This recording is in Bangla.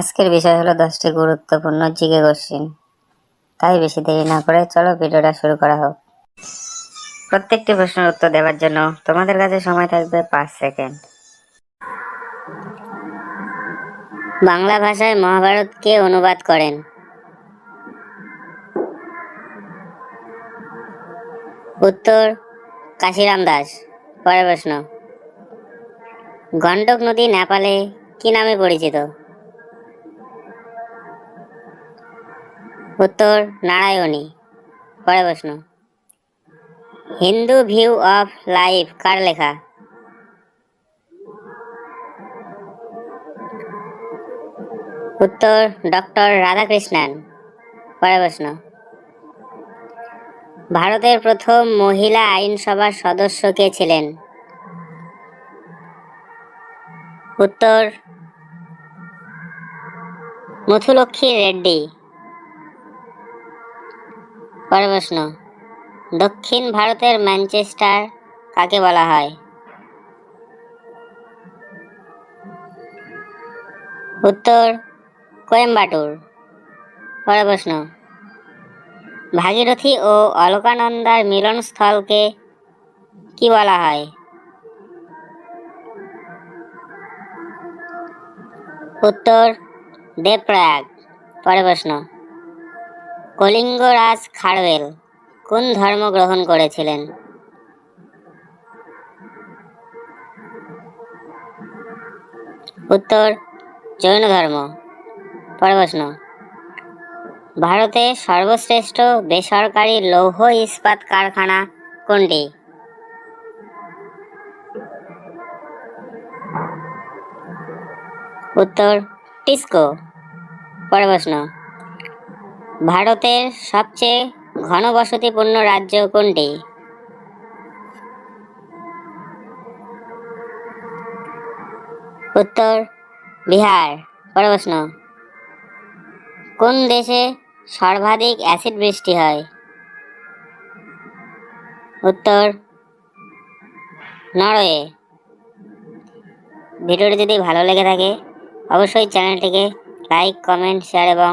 আজকের বিষয় হলো দশটি গুরুত্বপূর্ণ জিকে কোশ্চিন। তাই বেশি দেরি না করে চলো ভিডিওটা শুরু করা হোক। প্রত্যেকটি প্রশ্নের উত্তর দেওয়ার জন্য তোমাদের কাছে সময় থাকবে পাঁচ সেকেন্ড। বাংলা ভাষায় মহাভারত কে অনুবাদ করেন? উত্তর, কাশিরাম দাস। পরের প্রশ্ন গন্ডক নদী নেপালে কি নামে পরিচিত? উত্তর নারায়ণী। পরের প্রশ্ন। হিন্দু ভিউ অফ লাইফ কার লেখা? উত্তর ডক্টর রাধাকৃষ্ণন। পরের প্রশ্ন। ভারতের প্রথম মহিলা আইনসভার সদস্য কে ছিলেন? উত্তর মথুলক্ষ্মী রেড্ডি। পরের প্রশ্ন। দক্ষিণ ভারতের ম্যানচেস্টার কাকে বলা হয়? উত্তর, কোয়েম্বাটুর। পরের প্রশ্ন। ভাগীরথী ও অলকানন্দার মিলনস্থলকে কি বলা হয়? উত্তর, দেবপ্রয়াগ। পরের প্রশ্ন। কলিঙ্গরাজ খাড়বেল কোন ধর্ম গ্রহণ করেছিলেন? উত্তর, জৈন ধর্ম। পরের প্রশ্ন। ভারতের সর্বশ্রেষ্ঠ বেসরকারি লৌহ ইস্পাত কারখানা কোনটি? উত্তর, টিস্কো। পরের প্রশ্ন। ভারতের সবচেয়ে ঘনবসতিপূর্ণ রাজ্য কোনটি? উত্তর, বিহার। পরের প্রশ্ন। কোন দেশে সর্বাধিক অ্যাসিড বৃষ্টি হয়? উত্তর, নরওয়ে। ভিডিওটি যদি ভালো লেগে থাকে, অবশ্যই চ্যানেলটিকে লাইক, কমেন্ট, শেয়ার এবং